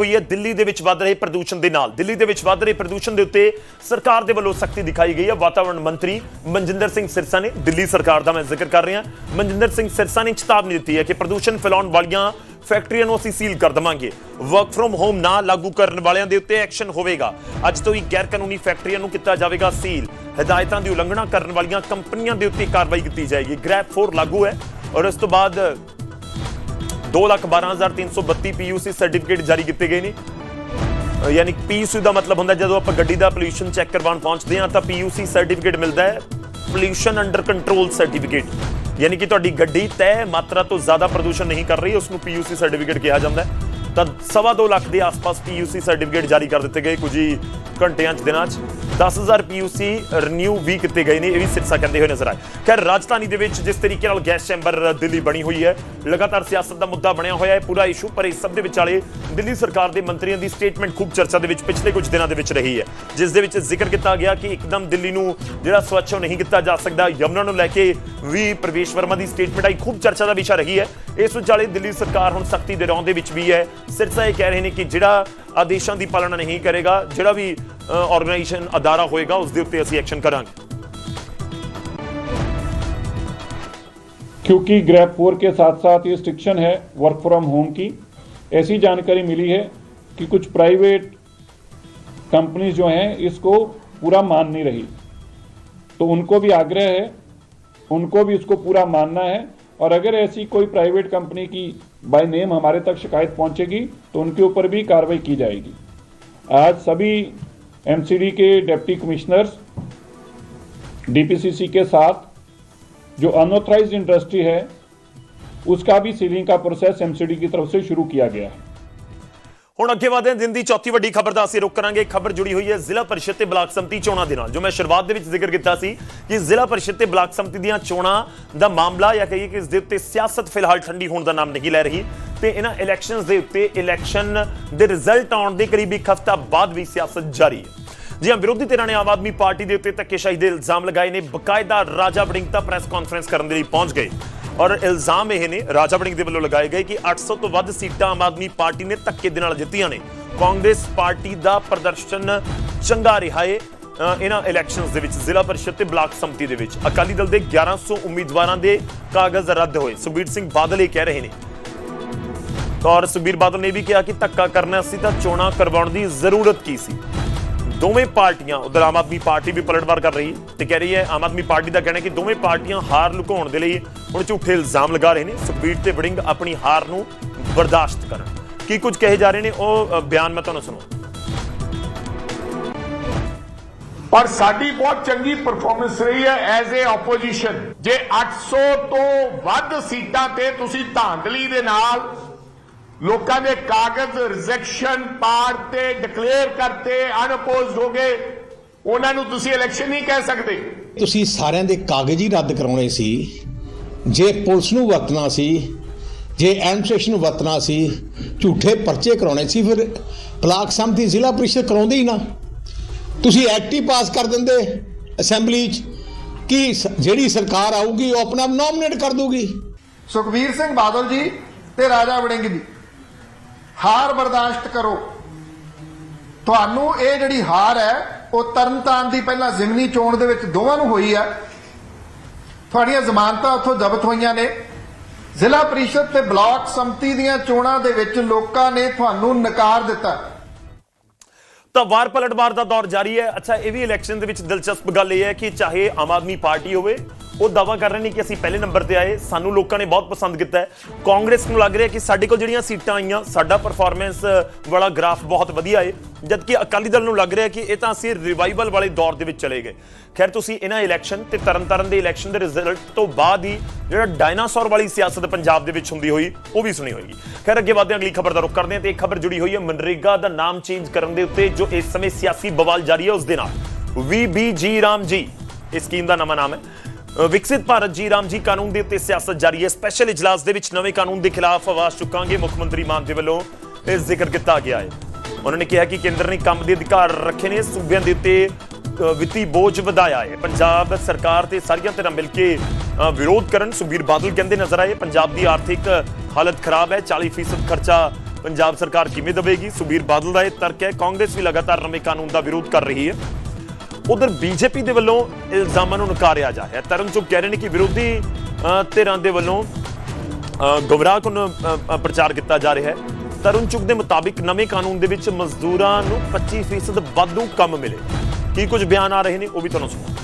ਹੋਈ ਹੈ, ਦਿੱਲੀ ਦੇ ਵਿੱਚ ਵੱਧ ਰਹੇ ਪ੍ਰਦੂਸ਼ਣ ਦੇ ਨਾਲ। ਦਿੱਲੀ ਦੇ ਵਿੱਚ ਵੱਧ ਰਹੇ ਪ੍ਰਦੂਸ਼ਣ ਦੇ ਉੱਤੇ ਸਰਕਾਰ ਦੇ ਵੱਲੋਂ ਸਖਤੀ ਦਿਖਾਈ ਗਈ ਹੈ। ਵਾਤਾਵਰਣ ਮੰਤਰੀ ਮਨਜਿੰਦਰ ਸਿੰਘ ਸਿਰਸਾ ਨੇ ਦਿੱਲੀ ਸਰਕਾਰ ਦਾ ਮੈਂ ਜ਼ਿਕਰ ਕਰ ਰਿਹਾ। ਮਨਜਿੰਦਰ ਸਿੰਘ ਸਿਰਸਾ ਨੇ ਚੇਤਾਵਨੀ ਦਿੱਤੀ ਹੈ ਕਿ ਪ੍ਰਦੂਸ਼ਣ ਫੈਲਾਉਣ ਵਾਲੀਆਂ ਫੈਕਟਰੀਆਂ ਨੂੰ ਅਸੀਂ ਸੀਲ ਕਰ ਦਵਾਂਗੇ। ਵਰਕ ਫਰੋਮ ਹੋਮ ਨਾ ਲਾਗੂ ਕਰਨ ਵਾਲਿਆਂ ਦੇ ਉੱਤੇ ਐਕਸ਼ਨ ਹੋਵੇਗਾ। ਅੱਜ ਤੋਂ ਹੀ ਗੈਰ ਕਾਨੂੰਨੀ ਫੈਕਟਰੀਆਂ ਨੂੰ ਕੀਤਾ ਜਾਵੇਗਾ ਸੀਲ। ਹਦਾਇਤਾਂ ਦੀ ਉਲੰਘਣਾ ਕਰਨ ਵਾਲੀਆਂ ਕੰਪਨੀਆਂ ਦੇ ਉੱਤੇ ਕਾਰਵਾਈ ਕੀਤੀ ਜਾਏਗੀ। ਗ੍ਰੈਬ 4 ਲਾਗੂ ਹੈ ਔਰ ਇਸ ਤੋਂ ਬਾਅਦ 212332 ਪੀਯੂਸੀ ਸਰਟੀਫਿਕੇਟ ਜਾਰੀ ਕੀਤੇ ਗਏ ਨੇ। ਅ, ਯਾਨੀ ਪੀਯੂਸੀ ਦਾ ਮਤਲਬ ਹੁੰਦਾ ਜਦੋਂ ਆਪਾਂ ਗੱਡੀ ਦਾ ਪੋਲੂਸ਼ਨ ਚੈੱਕ ਕਰਵਾਉਣ ਪਹੁੰਚਦੇ ਹਾਂ ਤਾਂ ਪੀਯੂਸੀ ਸਰਟੀਫਿਕੇਟ ਮਿਲਦਾ ਹੈ। Pollution under control certificate. ਯਾਨੀ ਕਿ ਤੁਹਾਡੀ ਗੱਡੀ ਤੈਅ ਮਾਤਰਾ ਤੋਂ ਜ਼ਿਆਦਾ ਪ੍ਰਦੂਸ਼ਣ ਨਹੀਂ ਕਰ ਰਹੀ ਉਸ ਨੂੰ ਪੀਯੂਸੀ ਸਰਟੀਫਿਕੇਟ ਕਿਹਾ ਜਾਂਦਾ ਹੈ। ਤਾਂ ਸਵਾ ਦੋ ਲੱਖ ਦੇ ਆਸ-ਪਾਸ ਪੀਯੂਸੀ ਸਰਟੀਫਿਕੇਟ ਜਾਰੀ ਕਰ ਦਿੱਤੇ ਗਏ ਕੁਝ ਹੀ ਘੰਟਿਆਂ 'ਚ ਦਿਨਾਂ 'ਚ। 10000 ਪੀਯੂਸੀ ਰਿਨਿਊ ਵੀ ਕੀਤੇ ਗਏ ਨੇ, ਇਹ ਵੀ ਸਿਰਸਾ ਕਹਿੰਦੇ ਹੋਏ ਨਜ਼ਰ ਆਏ। ਖੈਰ, ਰਾਜਧਾਨੀ ਦੇ ਵਿੱਚ ਜਿਸ ਤਰੀਕੇ ਨਾਲ ਗੈਸ ਚੈਂਬਰ ਦਿੱਲੀ ਬਣੀ ਹੋਈ ਹੈ, ਲਗਾਤਾਰ ਸਿਆਸਤ ਦਾ ਮੁੱਦਾ ਬਣਿਆ ਹੋਇਆ ਹੈ, ਪੂਰਾ ਇਸ਼ੂ ਪਰ ਇਸ ਸਭ ਦੇ ਵਿਚਾਲੇ ਦਿੱਲੀ ਸਰਕਾਰ ਦੇ ਮੰਤਰੀਆਂ ਦੀ ਸਟੇਟਮੈਂਟ ਖੂਬ ਚਰਚਾ ਦੇ ਵਿੱਚ ਪਿਛਲੇ ਕੁਝ ਦਿਨਾਂ ਦੇ ਵਿੱਚ ਰਹੀ ਹੈ। ਜਿਸ ਦੇ ਵਿੱਚ ਜ਼ਿਕਰ ਕੀਤਾ ਗਿਆ ਕਿ ਇੱਕਦਮ ਦਿੱਲੀ ਨੂੰ ਜਿਹੜਾ ਸਵੱਛ ਉਹ ਨਹੀਂ ਕੀਤਾ ਜਾ ਸਕਦਾ, ਯਮਨਾ ਨੂੰ ਲੈ ਕੇ ਵੀ ਪ੍ਰਵੇਸ਼ ਵਰਮਾ ਦੀ ਸਟੇਟਮੈਂਟ ਆਈ, ਖੂਬ ਚਰਚਾ ਦਾ ਵਿਸ਼ਾ ਰਹੀ ਹੈ। ਇਸ ਵਿਚਾਲੇ ਦਿੱਲੀ ਸਰਕਾਰ ਹੁਣ ਸਖਤੀ ਦੇ ਰੌਂ ਦੇ ਵਿੱਚ ਵੀ ਹੈ। ਸਿਰਸਾ ਇਹ ਕਹਿ ਰਹੇ ਨੇ ਕਿ ਜਿਹੜਾ ਆਦੇਸ਼ਾਂ ਦੀ ਪਾਲਣਾ ਨਹੀਂ ਕਰੇਗਾ ਜਿਹੜਾ ਵੀ ਆਰਗੇਨਾਈਜੇਸ਼ਨ ਅਦਾਰਾ ਹੋਏਗਾ ਉਸ ਦੇ ਉੱਤੇ ਅਸੀਂ ਐਕਸ਼ਨ ਕਰਾਂਗੇ क्योंकि ग्रैप फोर के साथ साथ ये रिस्ट्रिक्शन है वर्क फ्रॉम होम की ऐसी जानकारी मिली है कि कुछ प्राइवेट कंपनीज जो हैं इसको पूरा मान नहीं रही तो उनको भी आग्रह है उनको भी इसको पूरा मानना है और अगर ऐसी कोई प्राइवेट कंपनी की बाय नेम हमारे तक शिकायत पहुंचेगी तो उनके ऊपर भी कार्रवाई की जाएगी। आज सभी एमसीडी के डिप्टी कमिश्नर्स डीपीसीसी के साथ, जो अनऑथराइज इंडस्ट्री है, उसका भी सीलिंग का प्रोसेस एमसीडी की तरफ़ से शुरू किया गया है। ਹੁਣ ਅੱਗੇ ਵਧਦੇ ਦਿਨ ਦੀ ਚੌਥੀ ਵੱਡੀ ਖਬਰ ਦਾ ਅਸੀਂ ਰੁਕ ਕਰਾਂਗੇ। ਖਬਰ ਜੁੜੀ ਹੋਈ ਹੈ ਜ਼ਿਲ੍ਹਾ ਪਰਿਸ਼ਦ ਤੇ ਬਲਾਕ ਸੰਮਤੀ ਚੋਣਾਂ ਦੇ ਨਾਲ। ਜੋ ਮੈਂ ਸ਼ੁਰੂਆਤ ਦੇ ਵਿੱਚ ਜ਼ਿਕਰ ਕੀਤਾ ਸੀ ਕਿ ਜ਼ਿਲ੍ਹਾ ਪਰਿਸ਼ਦ ਤੇ ਬਲਾਕ ਸੰਮਤੀ ਦੀਆਂ ਚੋਣਾਂ ਦਾ ਮਾਮਲਾ ਜਾਂ ਕਹੀਏ ਕਿ ਇਸ ਦੇ ਉੱਤੇ ਸਿਆਸਤ ਫਿਲਹਾਲ ਠੰਡੀ ਹੋਣ ਦਾ ਨਾਮ ਨਹੀਂ ਲੈ ਰਹੀ। ਤੇ ਇਹਨਾਂ ਇਲੈਕਸ਼ਨਸ ਦੇ ਉੱਤੇ ਇਲੈਕਸ਼ਨ ਦੇ ਰਿਜ਼ਲਟ ਆਉਣ ਦੇ ਕਰੀਬ ਇੱਕ ਹਫ਼ਤਾ ਬਾਅਦ ਵੀ ਸਿਆਸਤ ਜਾਰੀ ਹੈ। ਜੀ ਹਾਂ, ਵਿਰੋਧੀ ਧਿਰਾਂ ਨੇ ਆਮ ਆਦਮੀ ਪਾਰਟੀ ਦੇ ਉੱਤੇ ਧੱਕੇਸ਼ਾਹੀ ਦੇ ਇਲਜ਼ਾਮ ਲਗਾਏ ਨੇ। ਬਕਾਇਦਾ ਰਾਜਾ ਵੜਿੰਗ ਤਾਂ ਪ੍ਰੈਸ ਕਾਨਫਰੰਸ ਕਰਨ ਦੇ ਲਈ ਪਹੁੰਚ ਗਏ। ਔਰ ਇਲਜ਼ਾਮ ਇਹ ਨੇ ਰਾਜਾ ਵੜਿੰਗ ਦੇ ਵੱਲੋਂ ਲਗਾਏ ਗਏ ਕਿ 800 ਤੋਂ ਵੱਧ ਸੀਟਾਂ ਆਮ ਆਦਮੀ ਪਾਰਟੀ ਨੇ ਧੱਕੇ ਦੇ ਨਾਲ ਜਿੱਤੀਆਂ ਨੇ। ਕਾਂਗਰਸ ਪਾਰਟੀ ਦਾ ਪ੍ਰਦਰਸ਼ਨ ਚੰਗਾ ਰਿਹਾ ਏ ਇਹਨਾਂ ਇਲੈਕਸ਼ਨਸ ਦੇ ਵਿੱਚ, ਜ਼ਿਲ੍ਹਾ ਪਰਿਸ਼ਦ ਤੇ ਬਲਾਕ ਸੰਮਤੀ ਦੇ ਵਿੱਚ। ਅਕਾਲੀ ਦਲ ਦੇ 1100 ਉਮੀਦਵਾਰਾਂ ਦੇ ਕਾਗਜ਼ ਰੱਦ ਹੋਏ। ਸੁਖਬੀਰ ਸਿੰਘ ਬਾਦਲ ਇਹ ਕਹਿ ਰਹੇ ਨੇ। ਔਰ ਸੁਖਬੀਰ ਬਾਦਲ ਨੇ ਵੀ ਕਿਹਾ ਕਿ ਧੱਕਾ ਕਰਨਾ ਸੀ ਤਾਂ ਚੋਣਾਂ ਕਰਵਾਉਣ ਦੀ ਜ਼ਰੂਰਤ ਕੀ ਸੀ? ਦੋਵੇਂ ਪਾਰਟੀਆਂ, ਉਧਰ ਆਮ ਆਦਮੀ ਪਾਰਟੀ ਵੀ ਪਲਟਵਾਰ ਕਰ ਰਹੀ ਹੈ ਤੇ ਕਹਿ ਰਹੀ ਹੈ, ਆਮ ਆਦਮੀ ਪਾਰਟੀ ਦਾ ਕਹਿਣਾ ਕਿ ਦੋਵੇਂ ਪਾਰਟੀਆਂ ਹਾਰ ਲੁਕਾਉਣ ਦੇ ਲਈ ਹੁਣ ਝੂਠੇ ਇਲਜ਼ਾਮ ਲਗਾ ਰਹੇ ਨੇ। ਸੁਖਬੀਰ ਤੇ ਵੜਿੰਗ ਆਪਣੀ ਹਾਰ ਨੂੰ ਬਰਦਾਸ਼ਤ ਕਰਨ। ਕੀ ਕੁਝ ਕਹੇ ਜਾ ਰਹੇ ਨੇ? ਉਹ ਬਿਆਨ ਮੈਂ ਤੁਹਾਨੂੰ ਸੁਣਾਉਂਦਾ। ਪਰ ਸਾਡੀ ਬਹੁਤ ਚੰਗੀ ਪਰਫਾਰਮੈਂਸ ਰਹੀ ਹੈ ਐਜ਼ ਅ ਆਪੋਜੀਸ਼ਨ ਜੇ 800 ਤੋਂ ਵੱਧ ਸੀਟਾਂ ਤੇ ਤੁਸੀਂ ਧਾਂਦਲੀ ਦੇ ਨਾਲ ਲੋਕਾਂ ਦੇ ਕਾਗਜ਼ ਰਿਜੈਕਸ਼ਨ ਪਾੜ ਤੇ ਡਿਕਲੇਅਰ ਕਰਤੇ ਅਨਅਪੋਜ਼ਡ ਹੋ ਗਏ। ਉਹਨਾਂ ਨੂੰ ਤੁਸੀਂ ਇਲੈਕਸ਼ਨ ਨਹੀਂ ਕਹਿ ਸਕਦੇ। ਤੁਸੀਂ ਸਾਰਿਆਂ ਦੇ ਕਾਗਜ਼ ਹੀ ਰੱਦ ਕਰਾਉਣੇ ਸੀ। ਜੇ ਪੁਲਿਸ ਨੂੰ ਵਰਤਣਾ ਸੀ ਜੇ ਐਡਮਿਨਿਸਟ੍ਰੇਸ਼ਨ ਨੂੰ ਵਰਤਣਾ ਸੀ ਝੂਠੇ ਪਰਚੇ ਕਰਾਉਣੇ ਸੀ ਫਿਰ ਬਲਾਕ ਸੰਮਤੀ ਜ਼ਿਲ੍ਹਾ ਪ੍ਰੀਸ਼ਦ ਕਰਾਉਂਦੇ ਹੀ ਨਾ। ਤੁਸੀਂ ਐਕਟ ਹੀ ਪਾਸ ਕਰ ਦਿੰਦੇ ਅਸੈਂਬਲੀ 'ਚ ਕਿ ਜਿਹੜੀ ਸਰਕਾਰ ਆਊਗੀ ਉਹ ਆਪਣਾ ਨੋਮੀਨੇਟ ਕਰ ਦੂਗੀ ਸੁਖਬੀਰ ਸਿੰਘ ਬਾਦਲ ਜੀ ਤੇ ਰਾਜਾ ਵੜਿੰਗ ਜੀ। ਹਾਰ ਬਰਦਾਸ਼ਤ ਕਰੋ। ਤੁਹਾਨੂੰ ਇਹ ਜਿਹੜੀ ਹਾਰ ਹੈ, ਉਹ ਤਰਨਤਾਰਨ ਦੀ ਪਹਿਲਾਂ ਜ਼ਿਮਨੀ ਚੋਣ ਦੇ ਵਿੱਚ ਦੋਵਾਂ ਨੂੰ ਹੋਈ ਹੈ। ਤੁਹਾਡੀਆਂ ਜ਼ਮਾਨਤਾਂ ਉੱਥੋਂ ਜ਼ਬਤ ਹੋਈਆਂ ਨੇ। ਜ਼ਿਲ੍ਹਾ ਪ੍ਰੀਸ਼ਦ ਤੇ ਬਲਾਕ ਸੰਮਤੀ ਦੀਆਂ ਚੋਣਾਂ ਦੇ ਵਿੱਚ ਲੋਕਾਂ ਨੇ ਤੁਹਾਨੂੰ ਨਕਾਰ ਦਿੱਤਾ। ਤਾਂ ਵਾਰ ਪਲਟਵਾਰ ਦਾ ਦੌਰ ਜਾਰੀ ਹੈ। ਅੱਛਾ, ਇਹ ਵੀ ਇਲੈਕਸ਼ਨ ਦੇ ਵਿੱਚ ਦਿਲਚਸਪ ਗੱਲ ਇਹ ਹੈ ਕਿ ਚਾਹੇ ਆਮ ਆਦਮੀ ਪਾਰਟੀ ਹੋਵੇ ਉਹ ਦਾਵਾ ਕਰ ਰਹੇ ਨੇ ਕਿ ਅਸੀਂ ਪਹਿਲੇ ਨੰਬਰ ਤੇ ਆਏ, ਸਾਨੂੰ ਲੋਕਾਂ ਨੇ ਬਹੁਤ ਪਸੰਦ ਕੀਤਾ ਹੈ। ਕਾਂਗਰਸ ਨੂੰ ਲੱਗ ਰਿਹਾ ਕਿ ਸਾਡੇ ਕੋਲ ਜਿਹੜੀਆਂ ਸੀਟਾਂ ਆਈਆਂ, ਸਾਡਾ ਪਰਫਾਰਮੈਂਸ ਵਾਲਾ ਗ੍ਰਾਫ ਬਹੁਤ ਵਧੀਆ ਹੈ ਜਦਕਿ ਅਕਾਲੀ ਦਲ ਨੂੰ ਲੱਗ ਰਿਹਾ ਕਿ ਇਹ ਤਾਂ ਅਸੀਂ ਰਿਵਾਈਵਲ ਵਾਲੇ ਦੌਰ ਦੇ ਵਿੱਚ ਚਲੇ ਗਏ। ਖੈਰ, ਤੁਸੀਂ ਇਹਨਾਂ ਇਲੈਕਸ਼ਨ ਤੇ ਤਰਨਤਾਰਨ ਦੇ ਇਲੈਕਸ਼ਨ ਦੇ ਰਿਜ਼ਲਟ ਤੋਂ ਬਾਅਦ ਹੀ ਜਿਹੜਾ ਡਾਇਨਾਸੌਰ ਵਾਲੀ ਸਿਆਸਤ ਪੰਜਾਬ ਦੇ ਵਿੱਚ ਹੁੰਦੀ ਹੋਈ, ਉਹ ਵੀ ਸੁਣੀ ਹੋਏਗੀ। ਖੈਰ, ਅੱਗੇ ਵਧਦੇ ਹਾਂ, ਅਗਲੀ ਖਬਰ ਦਾ ਰੁਖ ਕਰਦੇ ਹਾਂ ਤੇ ਇੱਕ ਖਬਰ ਜੁੜੀ ਹੋਈ ਹੈ ਮਨਰੇਗਾ ਦਾ ਨਾਮ ਚੇਂਜ ਕਰਨ ਦੇ ਉੱਤੇ, ਜੋ ਇਸ ਸਮੇਂ ਸਿਆਸੀ ਬਵਾਲ ਜਾਰੀ ਹੈ, ਉਸ ਦੇ ਨਾਲ। ਵੀਬੀਜੀ ਰਾਮ ਜੀ, ਇਸ ਸਕੀਮ ਦਾ ਨਵਾਂ ਨਾਮ ਹੈ। ਵਿਕਸਿਤ ਭਾਰਤ ਜੀ ਰਾਮ ਜੀ ਕਾਨੂੰਨ ਦੇ ਉੱਤੇ ਸਿਆਸਤ ਜਾਰੀ ਹੈ। ਸਪੈਸ਼ਲ ਇਜਲਾਸ ਦੇ ਵਿੱਚ ਨਵੇਂ ਕਾਨੂੰਨ ਦੇ ਖਿਲਾਫ ਆਵਾਜ਼ ਚੁੱਕਾਂਗੇ। ਮੁੱਖ ਮੰਤਰੀ ਮਾਨ ਦੇ ਵੱਲੋਂ ਇਹ ਜ਼ਿਕਰ ਕੀਤਾ ਗਿਆ ਹੈ। ਉਹਨਾਂ ਨੇ ਕਿਹਾ ਕਿ ਕੇਂਦਰ ਨੇ ਕੰਮ ਦੇ ਅਧਿਕਾਰ ਰੱਖੇ ਨੇ, ਸੂਬਿਆਂ ਦੇ ਉੱਤੇ ਵਿੱਤੀ ਬੋਝ ਵਧਾਇਆ ਹੈ। ਪੰਜਾਬ ਸਰਕਾਰ ਤੇ ਸਾਰੀਆਂ ਧਿਰਾਂ ਮਿਲ ਕੇ ਵਿਰੋਧ ਕਰਨ ਸੁਖਬੀਰ ਬਾਦਲ ਕਹਿੰਦੇ ਨਜ਼ਰ ਆਏ, ਪੰਜਾਬ ਦੀ ਆਰਥਿਕ ਹਾਲਤ ਖਰਾਬ ਹੈ 40% ਖਰਚਾ ਪੰਜਾਬ ਸਰਕਾਰ ਕਿਵੇਂ ਦਵੇਗੀ? ਸੁਬੀਰ ਬਾਦਲ ਦਾ ਇਹ ਤਰਕ ਹੈ। ਕਾਂਗਰਸ ਵੀ ਲਗਾਤਾਰ ਨਵੇਂ ਕਾਨੂੰਨ ਦਾ ਵਿਰੋਧ ਕਰ ਰਹੀ ਹੈ। ਉਧਰ ਬੀਜੇਪੀ ਦੇ ਵੱਲੋਂ ਇਲਜ਼ਾਮਾਂ ਨੂੰ ਨਕਾਰਿਆ ਜਾ ਰਿਹਾ। ਹੈ ਤਰਨਚੁਕ ਕਹਿ ਰਹੇ ਨੇ ਕਿ ਵਿਰੋਧੀ ਧਿਰਾਂ ਦੇ ਵੱਲੋਂ ਗੁੰਮਰਾਹਕੁਨ ਪ੍ਰਚਾਰ ਕੀਤਾ ਜਾ ਰਿਹਾ ਹੈ। ਤਰਨਚੁਕ ਦੇ ਮੁਤਾਬਿਕ ਨਵੇਂ ਕਾਨੂੰਨ ਦੇ ਵਿੱਚ ਮਜ਼ਦੂਰਾਂ ਨੂੰ 25% ਵਾਧੂ ਕੰਮ ਮਿਲੇ। ਕੀ ਕੁਝ ਬਿਆਨ ਆ ਰਹੇ ਨੇ, ਉਹ ਵੀ ਤੁਹਾਨੂੰ ਸੁਣਾਓ।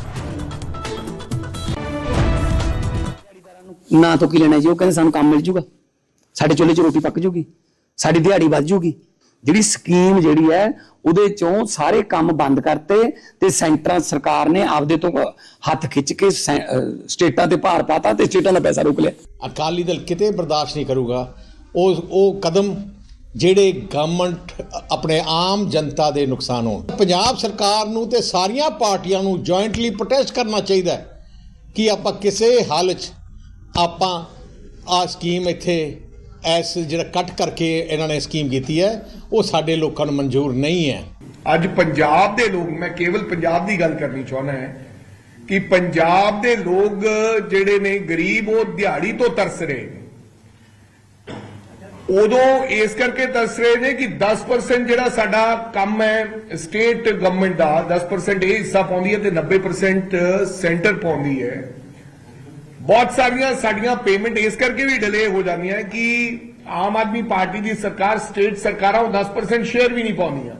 ਨਾ ਤੋਂ ਕੀ ਲੈਣਾ ਜੀ, ਉਹ ਕਹਿੰਦੇ ਸਾਨੂੰ ਕੰਮ ਮਿਲ ਜੂਗਾ। ਸਾਡੇ ਚੁੱਲ੍ਹੇ 'ਚ ਰੋਟੀ ਪੱਕ ਜੂਗੀ, ਸਾਡੀ ਦਿਹਾੜੀ ਵੱਧ ਜੂਗੀ। ਜਿਹੜੀ ਸਕੀਮ ਜਿਹੜੀ ਹੈ, ਉਹਦੇ ਚੋਂ ਸਾਰੇ ਕੰਮ ਬੰਦ ਕਰਤੇ ਤੇ ਸੈਂਟਰਾਂ, ਸਰਕਾਰ ਨੇ ਆਪਦੇ ਤੋਂ ਹੱਥ ਖਿੱਚ ਕੇ ਸਟੇਟਾਂ ਤੇ ਭਾਰ ਪਾਤਾ ਤੇ ਸਟੇਟਾਂ ਦਾ ਪੈਸਾ ਰੋਕ ਲਿਆ। ਅਕਾਲੀ ਦਲ ਕਿਤੇ ਬਰਦਾਸ਼ਤ ਨਹੀਂ ਕਰੂਗਾ। ਉਹ ਉਹ ਕਦਮ ਜਿਹੜੇ ਗਵਰਨਮੈਂਟ ਆਪਣੇ ਆਮ ਜਨਤਾ ਦੇ ਨੁਕਸਾਨ ਹੋਣ। ਪੰਜਾਬ ਸਰਕਾਰ ਨੂੰ ਤੇ ਸਾਰੀਆਂ ਪਾਰਟੀਆਂ ਨੂੰ ਜੁਆਇੰਟਲੀ ਪ੍ਰੋਟੈਸਟ ਕਰਨਾ ਚਾਹੀਦਾ ਕਿ ਆਪਾਂ ਕਿਸੇ ਹਾਲ 'ਚ ਆਪਾਂ ਆ ਸਕੀਮ ਇੱਥੇ ਐਸ ਜਿਹੜਾ ਕੱਟ ਕਰਕੇ ਇਹਨਾਂ ਨੇ ਸਕੀਮ ਕੀਤੀ ਹੈ, ਉਹ ਸਾਡੇ ਲੋਕਾਂ ਨੂੰ ਮਨਜ਼ੂਰ ਨਹੀਂ ਹੈ। ਅੱਜ ਪੰਜਾਬ ਦੇ ਲੋਕ, ਮੈਂ ਕੇਵਲ ਪੰਜਾਬ ਦੀ ਗੱਲ ਕਰਨੀ ਚਾਹੁੰਦਾ ਹੈ, ਕਿ ਪੰਜਾਬ ਦੇ ਲੋਕ ਜਿਹੜੇ ਨੇ, ਗਰੀਬ ਉਹ ਦਿਹਾੜੀ ਤੋਂ ਤਰਸ ਰਹੇ ਨੇ। ਉਦੋਂ ਇਸ ਕਰਕੇ ਤਰਸ ਰਹੇ ਨੇ ਕਿ 10% ਜਿਹੜਾ ਸਾਡਾ ਕੰਮ ਹੈ ਸਟੇਟ ਗਵਰਨਮੈਂਟ ਦਾ 10% ਇਹ ਹਿੱਸਾ ਪਾਉਂਦੀ ਹੈ ਤੇ 90% ਸੈਂਟਰ ਪਾਉਂਦੀ ਹੈ। ਬਹੁਤ ਸਾਰੀਆਂ ਸਾਡੀਆਂ ਪੇਮੈਂਟ ਇਸ ਕਰਕੇ ਵੀ ਡਿਲੇ ਹੋ ਜਾਂਦੀਆਂ ਕਿ ਆਮ ਆਦਮੀ ਪਾਰਟੀ ਦੀ ਸਰਕਾਰ ਸਟੇਟ ਸਰਕਾਰਾਂ ਉਹ 10% ਸ਼ੇਅਰ ਵੀ ਨਹੀਂ ਪਾਉਂਦੀਆਂ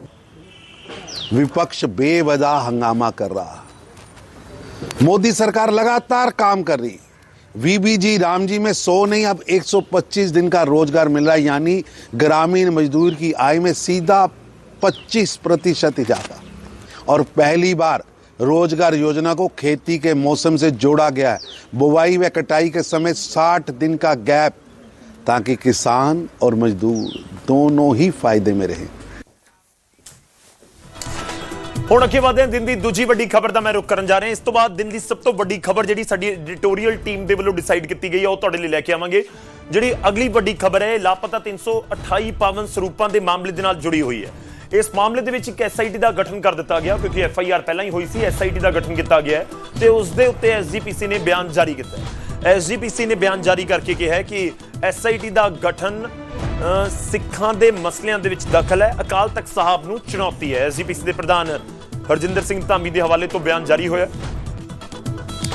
विपक्ष बेवजह हंगामा कर रहा मोदी सरकार लगातार काम कर रही वीबीजी राम जी में 100 नहीं अब 125 दिन का रोजगार मिल रहा है यानी ग्रामीण मजदूर की आय में सीधा 25 प्रतिशत इजाफा और पहली बार रोजगार योजना को खेती के मौसम से जोड़ा गया है बुवाई व कटाई के समय 60 दिन का गैप ताकि किसान और मजदूर दोनों ही फायदे में रहें ਹੁਣ ਅੱਗੇ ਵਧਦੇ ਹਾਂ ਦਿਨ ਦੀ ਦੂਜੀ ਵੱਡੀ ਖਬਰ ਦਾ ਮੈਂ ਰੁਕ ਕਰਨ ਜਾ ਰਿਹਾ ਇਸ ਤੋਂ ਬਾਅਦ ਦਿਨ ਦੀ ਸਭ ਤੋਂ ਵੱਡੀ ਖਬਰ ਜਿਹੜੀ ਸਾਡੀ ਐਡੀਟੋਰੀਅਲ ਟੀਮ ਦੇ ਵੱਲੋਂ ਡਿਸਾਈਡ ਕੀਤੀ ਗਈ ਹੈ ਉਹ ਤੁਹਾਡੇ ਲਈ ਲੈ ਕੇ ਆਵਾਂਗੇ ਜਿਹੜੀ ਅਗਲੀ ਵੱਡੀ ਖਬਰ ਹੈ ਇਹ ਲਾਪਤਾ 328 ਪਾਵਨ ਸਰੂਪਾਂ ਦੇ ਮਾਮਲੇ ਦੇ ਨਾਲ ਜੁੜੀ ਹੋਈ ਹੈ ਇਸ ਮਾਮਲੇ ਦੇ ਵਿੱਚ ਇੱਕ ਐਸਆਈਟੀ ਦਾ ਗਠਨ ਕਰ ਦਿੱਤਾ ਗਿਆ, ਕਿਉਂਕਿ ਐਫਆਈਆਰ ਪਹਿਲਾਂ ਹੀ ਹੋਈ ਸੀ ਐਸਆਈਟੀ ਦਾ ਗਠਨ ਕੀਤਾ ਗਿਆ ਹੈ ਤੇ ਉਸ ਦੇ ਉੱਤੇ ਐਸਜੀਪੀਸੀ ਨੇ ਬਿਆਨ ਜਾਰੀ ਕੀਤਾ ਹੈ। ਐਸਜੀਪੀਸੀ ਨੇ ਬਿਆਨ ਜਾਰੀ ਕਰਕੇ ਕਿਹਾ ਹੈ ਕਿ ਐਸਆਈਟੀ ਦਾ ਗਠਨ ਸਿੱਖਾਂ ਦੇ ਮਸਲਿਆਂ ਦੇ ਵਿੱਚ ਦਖਲ ਹੈ। ਅਕਾਲ ਤਖਤ ਸਾਹਿਬ ਨੂੰ ਚੁਣੌਤੀ ਹੈ। ਐਸਜੀਪੀਸੀ ਦੇ ਪ੍ਰਧਾਨ ਹਰਜਿੰਦਰ ਸਿੰਘ ਧਾਮੀ ਦੇ ਹਵਾਲੇ ਤੋਂ ਬਿਆਨ ਜਾਰੀ ਹੋਇਆ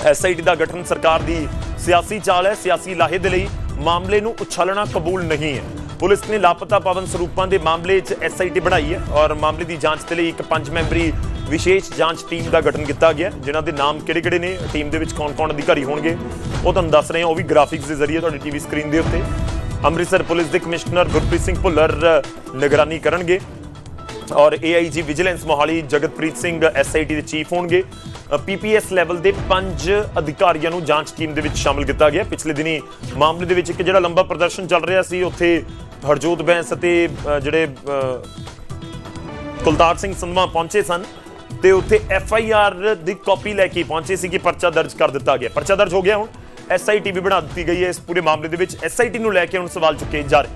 ਐਸਆਈਟੀ ਦਾ ਗਠਨ ਸਰਕਾਰ ਦੀ ਸਿਆਸੀ ਚਾਲ ਹੈ। ਸਿਆਸੀ ਲਾਹੇ ਦੇ ਲਈ ਮਾਮਲੇ ਨੂੰ ਉਛਾਲਣਾ ਕਬੂਲ ਨਹੀਂ ਹੈ। ਪੁਲਿਸ ਨੇ ਲਾਪਤਾ ਪਵਨ ਸਰੂਪਾਂ ਦੇ ਮਾਮਲੇ 'ਚ ਐਸਆਈਟੀ ਬਣਾਈ ਹੈ ਔਰ ਮਾਮਲੇ ਦੀ ਜਾਂਚ ਦੇ ਲਈ ਇੱਕ ਪੰਜ ਮੈਂਬਰੀ ਵਿਸ਼ੇਸ਼ ਜਾਂਚ ਟੀਮ ਦਾ ਗਠਨ ਕੀਤਾ ਗਿਆ ਹੈ, ਜਿਨ੍ਹਾਂ ਦੇ ਨਾਮ ਕਿਹੜੇ-ਕਿਹੜੇ ਨੇ ਟੀਮ ਦੇ ਵਿੱਚ ਕੌਣ-ਕੌਣ ਅਧਿਕਾਰੀ ਹੋਣਗੇ ਉਹ ਤੁਹਾਨੂੰ ਦੱਸ ਰਹੇ ਹਾਂ ਉਹ ਵੀ ਗ੍ਰਾਫਿਕਸ ਦੇ ਜ਼ਰੀਏ ਤੁਹਾਡੀ ਟੀਵੀ ਸਕਰੀਨ ਦੇ ਉੱਤੇ। ਅੰਮ੍ਰਿਤਸਰ ਪੁਲਿਸ ਦੇ ਕਮਿਸ਼ਨਰ ਗੁਰਪ੍ਰੀਤ ਸਿੰਘ ਭੁੱਲਰ ਨਿਗਰਾਨੀ ਕਰਨਗੇ ਔਰ AIG vigilance Mohali Jagatpreet Singh SIT ਦੇ ਚੀਫ ਹੋਣਗੇ। ਪੀਪੀਐਸ ਲੈਵਲ ਦੇ ਪੰਜ ਅਧਿਕਾਰੀਆਂ ਨੂੰ ਜਾਂਚ ਟੀਮ ਦੇ ਵਿੱਚ ਸ਼ਾਮਲ ਕੀਤਾ ਗਿਆ। ਪਿਛਲੇ ਦਿਨੀ ਮਾਮਲੇ ਦੇ ਵਿੱਚ ਇੱਕ ਜਿਹੜਾ ਲੰਬਾ ਪ੍ਰਦਰਸ਼ਨ ਚੱਲ ਰਿਹਾ ਸੀ, ਉੱਥੇ ਹਰਜੋਤ ਬੈਂਸ ਅਤੇ ਜਿਹੜੇ ਕੁਲਤਾਰ ਸਿੰਘ ਸੰਧਵਾ ਪਹੁੰਚੇ ਸਨ ਤੇ ਉੱਥੇ ਐਫ ਆਈ ਆਰ ਦੀ ਕਾਪੀ ਲੈ ਕੇ ਪਹੁੰਚੇ ਸੀ ਕਿ ਪਰਚਾ ਦਰਜ ਕਰ ਦਿੱਤਾ ਗਿਆ। ਪਰਚਾ ਦਰਜ ਹੋ ਗਿਆ ਹੁਣ। ਐਸ ਆਈ ਟੀ ਵੀ ਬਣਾ ਦਿੱਤੀ ਗਈ ਹੈ ਇਸ ਪੂਰੇ ਮਾਮਲੇ ਦੇ ਵਿੱਚ। ਐਸ ਆਈ ਟੀ ਨੂੰ ਲੈ ਕੇ ਹੁਣ ਸਵਾਲ ਚੁੱਕੇ ਜਾ ਰਹੇ।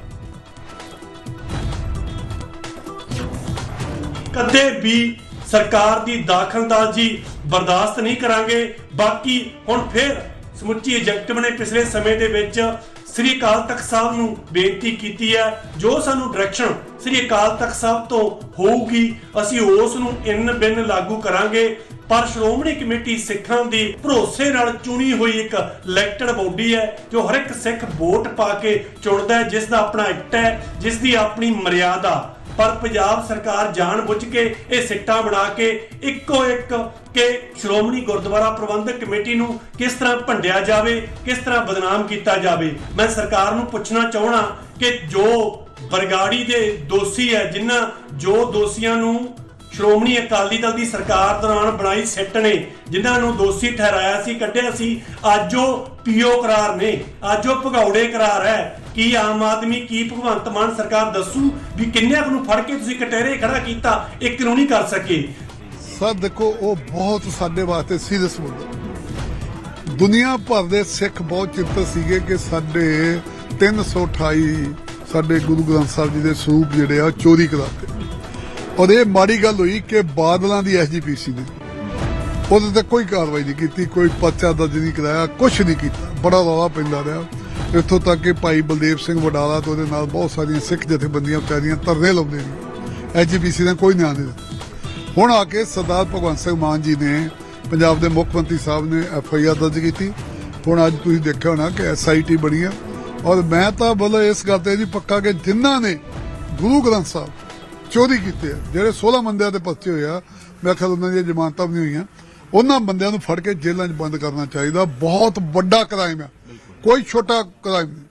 ਕਦੇ ਵੀ ਸਰਕਾਰ ਦੀ ਦਾਖਲਅੰਦਾਜ਼ੀ ਬਰਦਾਸ਼ਤ ਨਹੀਂ ਕਰਾਂਗੇ। ਬਾਕੀ ਹੁਣ ਫਿਰ ਸਮੁੱਚੀ ਐਗਜ਼ੈਕਟਿਵ ਨੇ ਪਿਛਲੇ ਸਮੇਂ ਦੇ ਵਿੱਚ ਸ੍ਰੀ ਅਕਾਲ ਤਖਤ ਸਾਹਿਬ ਨੂੰ ਬੇਨਤੀ ਕੀਤੀ ਹੈ, ਜੋ ਸਾਨੂੰ ਡਾਇਰੈਕਸ਼ਨ ਸ੍ਰੀ ਅਕਾਲ ਤਖਤ ਸਾਹਿਬ ਤੋਂ ਹੋਊਗੀ, ਅਸੀਂ ਉਸ ਨੂੰ ਇਨ ਬਿਨ ਲਾਗੂ ਕਰਾਂਗੇ। ਪਰ ਸ਼੍ਰੋਮਣੀ ਕਮੇਟੀ ਸਿੱਖਾਂ ਦੀ ਭਰੋਸੇ ਨਾਲ ਚੁਣੀ ਹੋਈ ਇੱਕ ਇਲੈਕਟਡ ਬੋਡੀ ਹੈ, ਜੋ ਹਰ ਇੱਕ ਸਿੱਖ ਵੋਟ ਪਾ ਕੇ ਚੁਣਦਾ ਹੈ, ਜਿਸ ਦਾ ਆਪਣਾ ਐਕਟ ਹੈ, ਜਿਸ ਦੀ ਆਪਣੀ ਮਰਿਆਦਾ ਪਰ ਪੰਜਾਬ ਸਰਕਾਰ ਜਾਣਬੁੱਝ ਕੇ ਇਹ ਸਿੱਟਾ ਬਣਾ ਕੇ ਇੱਕੋ ਇੱਕ ਕਿ ਸ਼੍ਰੋਮਣੀ ਗੁਰਦੁਆਰਾ ਪ੍ਰਬੰਧਕ ਕਮੇਟੀ ਨੂੰ ਕਿਸ ਤਰ੍ਹਾਂ ਭੰਡਿਆ ਜਾਵੇ, ਕਿਸ ਤਰ੍ਹਾਂ ਬਦਨਾਮ ਕੀਤਾ ਜਾਵੇ, ਮੈਂ ਸਰਕਾਰ ਨੂੰ ਪੁੱਛਣਾ ਚਾਹਣਾ ਕਿ ਜੋ ਬਰਗਾੜੀ ਦੇ ਦੋਸ਼ੀ ਹੈ, ਜਿਨ੍ਹਾਂ ਜੋ ਦੋਸ਼ੀਆਂ ਨੂੰ ਸ਼੍ਰੋਮਣੀ ਅਕਾਲੀ ਦਲ ਦੀ ਸਰਕਾਰ ਦੌਰਾਨ ਬਣਾਈ ਸਿੱਟ ਨੇ, ਜਿਨ੍ਹਾਂ ਨੂੰ ਦੋਸ਼ੀ ਠਹਿਰਾਇਆ ਸੀ, ਕੱਢਿਆ ਸੀ। ਅੱਜ ਉਹ ਪੀਓ ਕਰਾਰ ਨੇ, ਅੱਜ ਉਹ ਭਗੌੜੇ ਕਰਾਰ ਹੈ। ਕੀ ਆਮ ਆਦਮੀ, ਕੀ ਭਗਵੰਤ ਮਾਨ ਸਰਕਾਰ ਦੱਸੂ ਵੀ ਕਿੰਨਿਆਂ ਨੂੰ ਫੜ ਕੇ ਤੁਸੀਂ ਕਟਹਿਰੇ ਖੜਾ ਕੀਤਾ ਇੱਕ ਨੂੰ ਨਹੀਂ ਕਰ ਸਕੇ? ਸਰ, ਦੇਖੋ, ਉਹ ਬਹੁਤ ਸਾਡੇ ਵਾਸਤੇ ਸੀਰੀਅਸ ਮੁੱਦਾ ਦੁਨੀਆ ਭਰ ਦੇ ਸਿੱਖ ਬਹੁਤ ਚਿੰਤਤ ਸੀਗੇ ਕਿ ਸਾਡੇ 328 ਸਾਡੇ ਗੁਰੂ ਗ੍ਰੰਥ ਸਾਹਿਬ ਜੀ ਦੇ ਸਰੂਪ ਜਿਹੜੇ ਆ, ਉਹ ਚੋਰੀ ਕਰਾਤੇ। ਔਰ ਇਹ ਮਾੜੀ ਗੱਲ ਹੋਈ ਕਿ ਬਾਦਲਾਂ ਦੀ ਐਸਜੀਪੀਸੀ ਨੇ। ਉਹਦੇ ਤੇ ਕੋਈ ਕਾਰਵਾਈ ਨਹੀਂ ਕੀਤੀ, ਕੋਈ ਪਰਚਾ ਦਰਜ ਨਹੀਂ ਕਰਾਇਆ ਕੁਝ ਨਹੀਂ ਕੀਤਾ। ਬੜਾ ਰੌਲਾ ਪੈਂਦਾ ਰਿਹਾ। ਇੱਥੋਂ ਤੱਕ ਕਿ ਭਾਈ ਬਲਦੇਵ ਸਿੰਘ ਵਡਾਲਾ ਤੇ ਉਹਦੇ ਨਾਲ ਬਹੁਤ ਸਾਰੀਆਂ ਸਿੱਖ ਜਥੇਬੰਦੀਆਂ ਵਿਚਾਰੀਆਂ ਧਰਨੇ ਲਾਉਂਦੇ ਨੇ। ਐਜੀਪੀਸੀ ਨੇ ਕੋਈ ਨਿਆਂ ਨਹੀਂ ਦਿੱਤਾ। ਹੁਣ ਆ ਕੇ ਸਰਦਾਰ ਭਗਵੰਤ ਸਿੰਘ ਮਾਨ ਜੀ ਨੇ, ਪੰਜਾਬ ਦੇ ਮੁੱਖ ਮੰਤਰੀ ਸਾਹਿਬ ਨੇ ਐਫ ਆਈ ਆਰ ਦਰਜ ਕੀਤੀ। ਹੁਣ ਅੱਜ ਤੁਸੀਂ ਦੇਖਿਆ ਹੋਣਾ ਕਿ ਐਸ ਆਈ ਟੀ ਬਣੀ ਹੈ ਔਰ ਮੈਂ ਤਾਂ ਬੋਲ ਇਸ ਗੱਲ ਤੇ ਜੀ ਪੱਕਾ ਕਿ ਜਿਨ੍ਹਾਂ ਨੇ ਗੁਰੂ ਗ੍ਰੰਥ ਸਾਹਿਬ ਚੋਰੀ ਕੀਤੇ ਆ। ਜਿਹੜੇ 16 ਬੰਦਿਆਂ ਦੇ ਪਰਚੇ ਹੋਏ ਆ ਮੈਂ ਖਿਆਲ ਉਹਨਾਂ ਦੀਆਂ ਜ਼ਮਾਨਤਾਂ ਵੀ ਨਹੀਂ ਹੋਈਆਂ। ਉਹਨਾਂ ਬੰਦਿਆਂ ਨੂੰ ਫੜ ਕੇ ਜੇਲ੍ਹਾਂ 'ਚ ਬੰਦ ਕਰਨਾ ਚਾਹੀਦਾ। ਬਹੁਤ ਵੱਡਾ ਕ੍ਰਾਈਮ ਆ। ਕੋਈ ਛੋਟਾ ਕ੍ਰਾਈਮ ਨਹੀਂ।